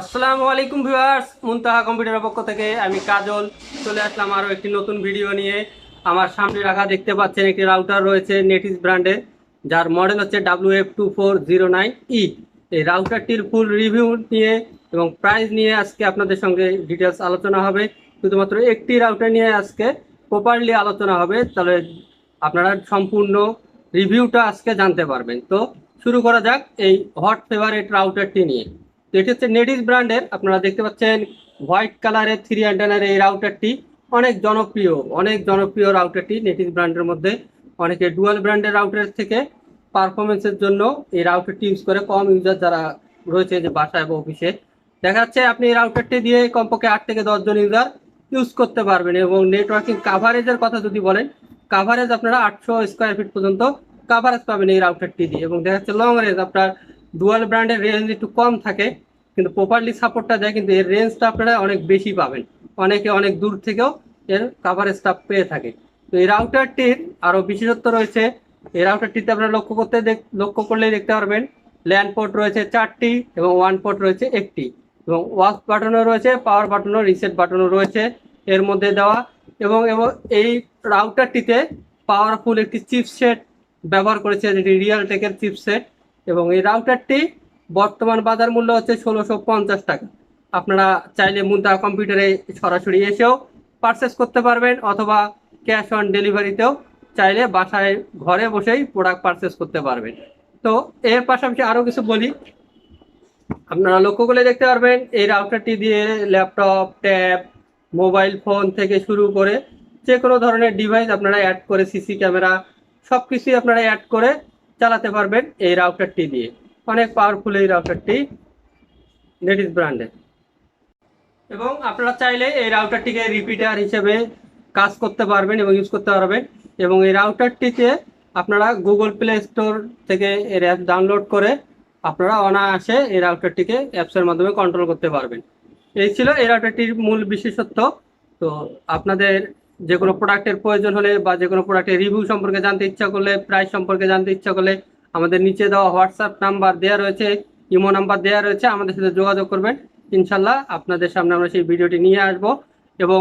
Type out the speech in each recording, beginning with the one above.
আসসালামু আলাইকুম ভিউয়ার্স, মুনতাহা কম্পিউটারের পক্ষ থেকে আমি কাজল। চলে আসলাম আরও একটি নতুন ভিডিও নিয়ে। আমার সামনে রাখা দেখতে পাচ্ছেন একটি রাউটার রয়েছে নেটিস ব্র্যান্ডের যার মডেল হচ্ছে W F two four zero nine E এই রাউটারটির ফুল রিভিউ নিয়ে এবং প্রাইস নিয়ে আজকে আপনাদের সঙ্গে ডিটেলস আলোচনা হবে। শুধুমাত্র একটি রাউটার নিয়ে আজকে প্রপারলি আলোচনা হবে, তাহলে আপনারা সম্পূর্ণ রিভিউটা আজকে জানতে পারবেন। তো শুরু করা যাক এই হট ফেভারিট রাউটারটি নিয়ে। তো এটি হচ্ছে নেডিস ব্র্যান্ডের, আপনারা দেখতে পাচ্ছেন হোয়াইট কালারের থ্রি অ্যান্টেনার এই রাউটারটি অনেক জনপ্রিয় অনেক জনপ্রিয় রাউটারটি নেটিস ব্র্যান্ডের মধ্যে। অনেকে ডুয়াল ব্র্যান্ডের রাউটার থেকে পারফরমেন্সের জন্য এই রাউটারটি ইউজ করে। কম ইউজার যারা রয়েছে যে বাসায় বা অফিসে দেখা যাচ্ছে আপনি এই রাউটারটি দিয়ে কমপক্ষে আট থেকে দশজন ইউজার ইউজ করতে পারবেন এবং নেটওয়ার্কিং কাভারেজের কথা যদি বলেন কাভারেজ আপনারা আটশো স্কোয়ার ফিট পর্যন্ত কাভারেজ পাবেন এই রাউটারটি দিয়ে। এবং দেখা যাচ্ছে লং রেঞ্জ আপনার ডুয়াল ব্র্যান্ডের রেঞ্জ একটু কম থাকে, কিন্তু প্রপারলি সাপোর্টটা দেয়, কিন্তু এর রেঞ্জটা আপনারা অনেক বেশি পাবেন। অনেকে অনেক দূর থেকেও এর কাভারেজটা পেয়ে থাকে। তো এই রাউটারটির আরও বিশেষত্ব রয়েছে, এই রাউটারটিতে আপনারা লক্ষ্য করতে লক্ষ্য করলেই দেখতে পারবেন ল্যান্ড পোর্ট রয়েছে চারটি এবং ওয়ান পোর্ট রয়েছে একটি। এবং ওয়াশ বাটনও রয়েছে পাওয়ার বাটনও রিসেট বাটনও রয়েছে এর মধ্যে দেওয়া। এবং এবং এই রাউটারটিতে পাওয়ারফুল একটি চিপসেট ব্যবহার করেছে যেটি রিয়েল টেকের চিপসেট এবং এই রাউটারটি বর্তমান বাজার মূল্য হচ্ছে ষোলোশো পঞ্চাশ টাকা। আপনারা চাইলে মুদ্রা কম্পিউটারে সরাসরি এসেও পারচেস করতে পারবেন অথবা ক্যাশ অন ডেলিভারিতেও চাইলে বাসায় ঘরে বসেই প্রোডাক্ট পারচেস করতে পারবেন। তো এর পাশাপাশি আরও কিছু বলি। আপনারা লক্ষ্য করলে দেখতে পারবেন, এই রাউটারটি দিয়ে ল্যাপটপ ট্যাব মোবাইল ফোন থেকে শুরু করে যে কোনো ধরনের ডিভাইস আপনারা অ্যাড করে সিসি ক্যামেরা সব কিছুই আপনারা অ্যাড করে চালাতে পারবেন এই রাউটারটি দিয়ে। অনেক পাওয়ারফুল এই রাউটারটি নেটিস ব্র্যান্ডের এবং আপনারা চাইলে এই রাউটারটিকে রিপিটার হিসেবে কাজ করতে পারবেন এবং ইউজ করতে পারবেন। এবং এই রাউটারটিতে আপনারা গুগল প্লে স্টোর থেকে এর অ্যাপ ডাউনলোড করে আপনারা অনায়াসে এই রাউটারটিকে অ্যাপসের মাধ্যমে কন্ট্রোল করতে পারবেন। এই ছিল এই রাউটারটির মূল বিশেষত্ব। তো আপনাদের যে কোনো প্রোডাক্টের প্রয়োজন হলে বা যে কোনো প্রোডাক্টের রিভিউ সম্পর্কে জানতে ইচ্ছা করলে প্রাইস সম্পর্কে জানতে ইচ্ছা করলে আমাদের নিচে দেওয়া হোয়াটসঅ্যাপ নাম্বার দেওয়া রয়েছে, ইমো নাম্বার দেওয়া রয়েছে, আমাদের সাথে যোগাযোগ করবেন। ইনশাল্লাহ আপনাদের সামনে আমরা সেই ভিডিওটি নিয়ে আসব এবং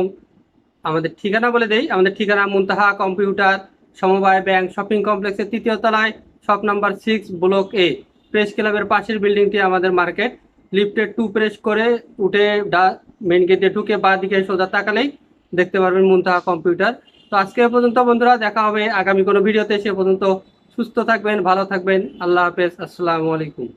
আমাদের ঠিকানা বলে দেই। আমাদের ঠিকানা মুনতাহা কম্পিউটার, সমবায় ব্যাংক, শপিং কমপ্লেক্সের তৃতীয় তলায়, shop number six block A press ক্লাবের পাশের বিল্ডিংটি আমাদের মার্কেট। লিফটের টু প্রেস করে উঠে মেন গেটে ঢুকে বা দিকে সোজা তাকালেই দেখতে পারবেন মুনতাহা কম্পিউটার। তো আজকে পর্যন্ত বন্ধুরা, দেখা হবে আগামী কোনো ভিডিওতে। সে পর্যন্ত সুস্থ থাকবেন, ভালো থাকবেন। আল্লাহ হাফেজ, আসসালামু আলাইকুম।